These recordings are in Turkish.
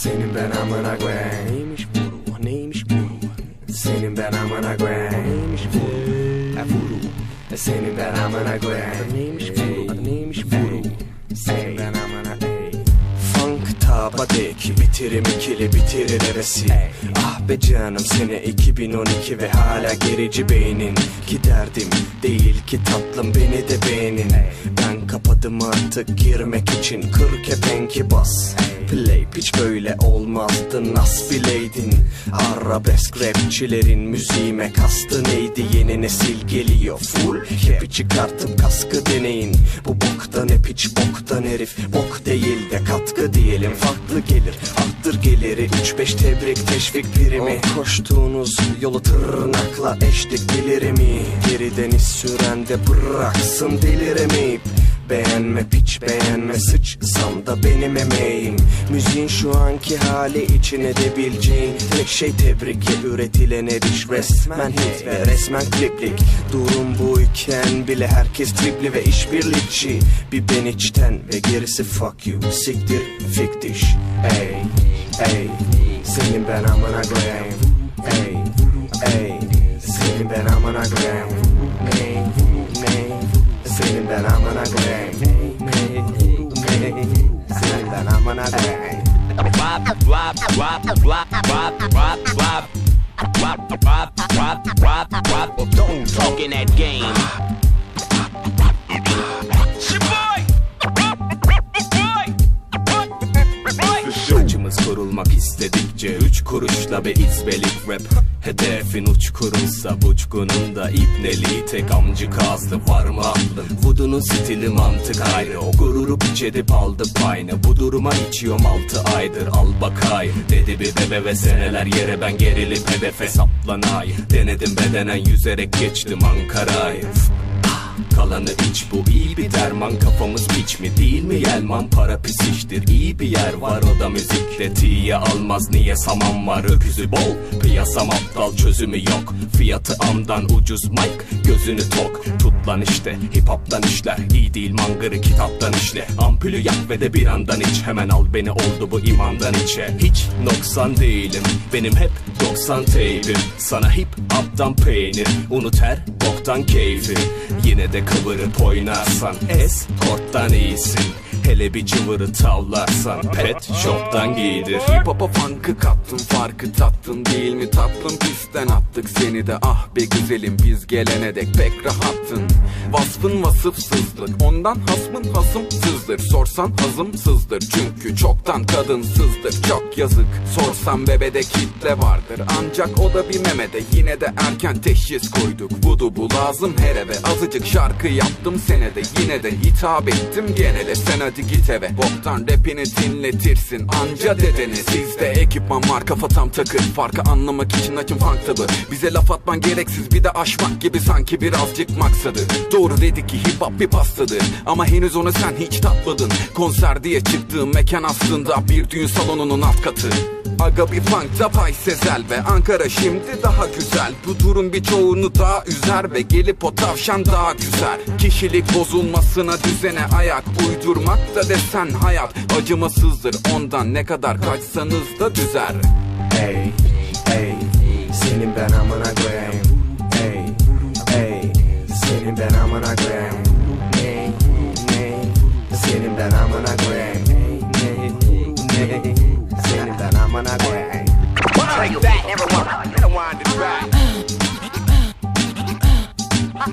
Senin ben amına koyayım. Neymiş bu neymiş bu Senin ben amına koyayım. Neymiş bu E vuru E Senin ben amına koyayım. Neymiş bu neymiş bu Senin ben amına ey Funk tabadeki bitirim ikili bitirir hevesi Ah be canım sene 2012 ve hala gerici beynin. Ki derdim değil ki tatlım beni de beğenin. Ben kapadım artık girmek için kır kepenki bas. Play hiç böyle olmazdı nas bileydin. Arabesk rapçilerin müziğime kastı neydi? Yeni nesil geliyor full Hepi çıkartıp kaskı deneyin. Bu boktan hep hiç boktan herif Bok değil de katkı diyelim. Farklı gelir Arttır geliri. 3-5 tebrik teşvik primi. O koştuğunuz yolu tırnakla eşlik delirimi Geriden iz süren de bıraksın deliremeyip Beğenme piç beğenme sıçsam da benim emeğim. Müziğin şu anki hali için edebileceğin Tek şey tebrikle üretilen eriş Resmen hit ve resmen kliplik. Durum buyken bile herkes tripli ve işbirlikçi. Bir ben içten ve gerisi fuck you. Siktir fiktiş Ey ey Senin ben amına koyayım. Ey ey Senin ben amına koyayım. Ey ey senin ben amına koyayım. Senin ben amına koyayım Wap, wap, wap, wap, wap, wap, wap. Wap, wap, wap, wap, wap. Don't talk in that game. Saçımız kurulmak istedikçe Üç kuruşla bir izbelik rap. Hedefin uçkurunsa Uçkunun da ipneliği tek amcı kazdı Var mı aklın? Vudunun stili mantık ayrı. O gururu piç edip aldı payını. Bu duruma içiyorum altı aydır. Al bakayım. Dedi bir bebe ve seneler yere ben gerilip hedefe saplanay. Denedim bedenen yüzerek geçtim Ankara'yı Kalanı iç bu iyi bir derman. Kafamız piç mi değil mi yelman? Para pis iştir iyi bir yer var. O da müzikle tiye almaz. Niye saman var? Öküzü bol Piyasam aptal. Çözümü yok. Fiyatı amdan ucuz mic Gözünü tok. Tut lan işte Hip hop'tan işler. İyi değil mangırı kitaptan işle. Ampulü yak ve de bir andan iç. Hemen al beni oldu bu imandan içe. Hiç noksan değilim. Benim hep 90 teybim. Sana hip hop'tan peynir. Unut her boktan keyfi. Yine de kıvırıp oynarsan Eskorttan iyisin. Hele bir cıvırı tavlarsan Pet shop'tan giydir. Hop'a funk'ı kattın farkı tattın değil mi tatlım? Pisten attık seni de ah be güzelim biz gelene dek pek rahattın. Vasfın vasıfsızlık ondan hasmın hasımsızdır. Sorsan hazımsızdır çünkü çoktan kadınsızdır. Çok yazık sorsam bebede kitle vardır. Ancak o da bir memede yine de erken teşhis koyduk. Budu bu lazım her eve azıcık şarkı yaptım senede Yine de hitap ettim. Genele sen hadi git eve Boktan rapini dinletirsin anca dedene Sizde ekipman var kafa tam takır. Farkı anlamak için açın funk tabı Bize laf atman gereksiz bir de aşmak gibi sanki birazcık maksadı. Doğru dedi ki hip hop bir pastadır. Ama henüz onu sen hiç tatmadın. Konser diye çıktığım mekan aslında bir düğün salonunun alt katı. Aga bir funk da pay sezel ve Ankara şimdi daha güzel. Bu durum birçoğunu daha üzer ve gelip o tavşan daha güzel Kişilik bozulmasına düzene ayak uydurmak da desen hayat. Acımasızdır ondan ne kadar kaçsanız da düzer. Ey ey Senin ben amına koyayım. Ey ey Senin ben amına koyayım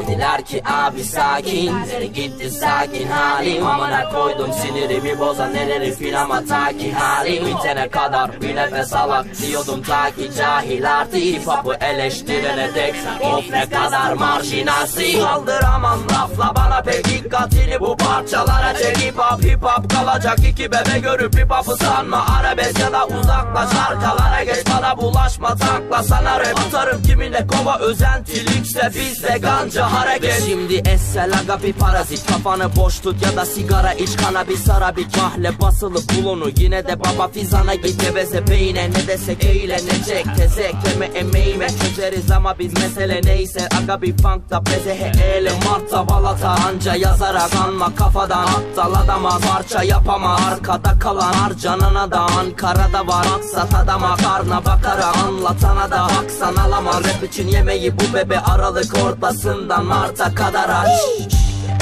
Dediler ki abi sakin. Nereye gitti sakin halim? Amına koydum sinirimi bozan neleri filama ta ki halim? Bitene kadar bir nefes alak diyordum ta ki cahil artı Hip hop'u eleştirene dek. Of ne kadar marjinalsin Kaldıramam lafla bana pek dikkatini bu parçalara çek. Hip hop hip hop kalacak iki bebe görüp hip hop'u sanma Arabesk ya da uzaklaş arkalara geç. Bana bulaşma tankla sana rap atarım kiminle kova özentilikse bizde ganca hareket. Ve şimdi essel aga bir parazit. Kafanı boş tut ya da sigara iç kanabis arabik Mahle basılı bulunu yine de baba fizana git. Geveze beyine ne desek eğlenecek Tezek deme emeğime çözeriz ama biz mesele neyse. Aga bir funk da bezehe ele. Marta balata Anca yazarak anma kafadan. Aptal adama Parça yapama arkada kalan harcanana da Ankara'da var maksat adama Karna bakarak anlatana da Baksan alama rap için yemeği bu bebe Aralık ortasından Mart'a kadar aç.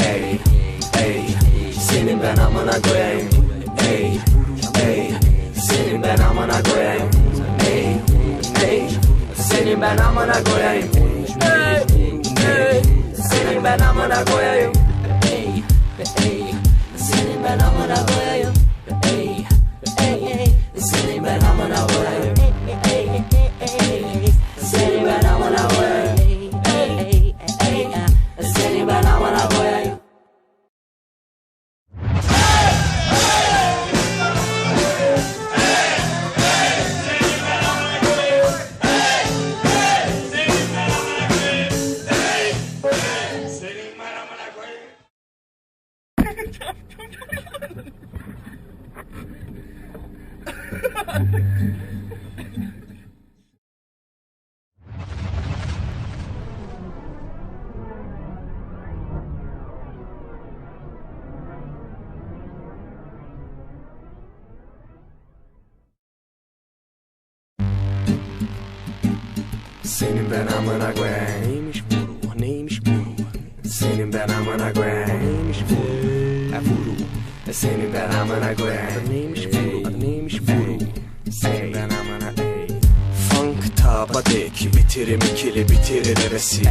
Ey, ey, senin ben amına koyayım. Ey, ey, senin ben amına koyayım. Ey, ey, senin ben amına koyayım. Ey, ey, senin ben amına koyayım Senin ben amına koyayım. Neymiş bu neymiş bu Senin ben amına koyayım. Neymiş bu E vuru E Senin ben amına koyayım. Neymiş bu Adı neymiş bu Senin ben amına ey Funk tabadeki bitirim ikili bitirir hevesi.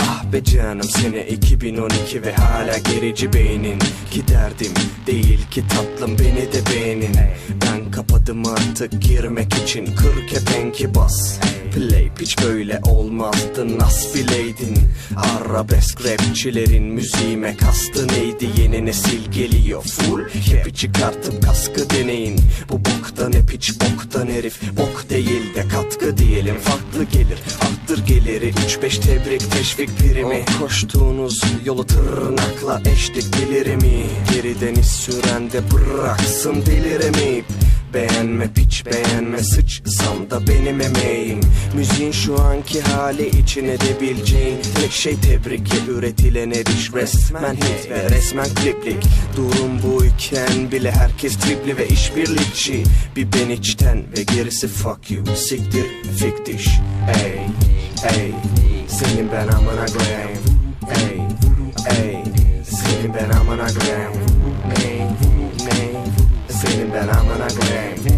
Ah be canım sene 2012 ve hala gerici beynin. Ki derdim değil ki tatlım beni de beğenin. Ben kapadım artık girmek için kır kepenki bas Play hiç böyle olmazdı nas bileydin. Arabesk rapçilerin müziğime kastı neydi? Yeni nesil geliyor full Hepi çıkartıp kaskı deneyin. Bu boktan hep hiç boktan herif Bok değil de katkı diyelim. Farklı gelir arttır geliri. 3-5 tebrik teşvik primi. Koştuğunuz yolu tırnakla eşlik delirimi Geriden iz süren de bıraksın deliremeyip Beğenme piç beğenme sıçsam da benim emeğim. Müziğin şu anki hali için edebileceğin Tek şey tebrikle üretilen eriş Resmen hit ve resmen kliplik. Durum buyken bile herkes tripli ve işbirlikçi. Bir ben içten ve gerisi fuck you. Siktir fiktiş. Ey ey Senin ben amına koyayım Ey ey Senin ben amına koyayım Ey ey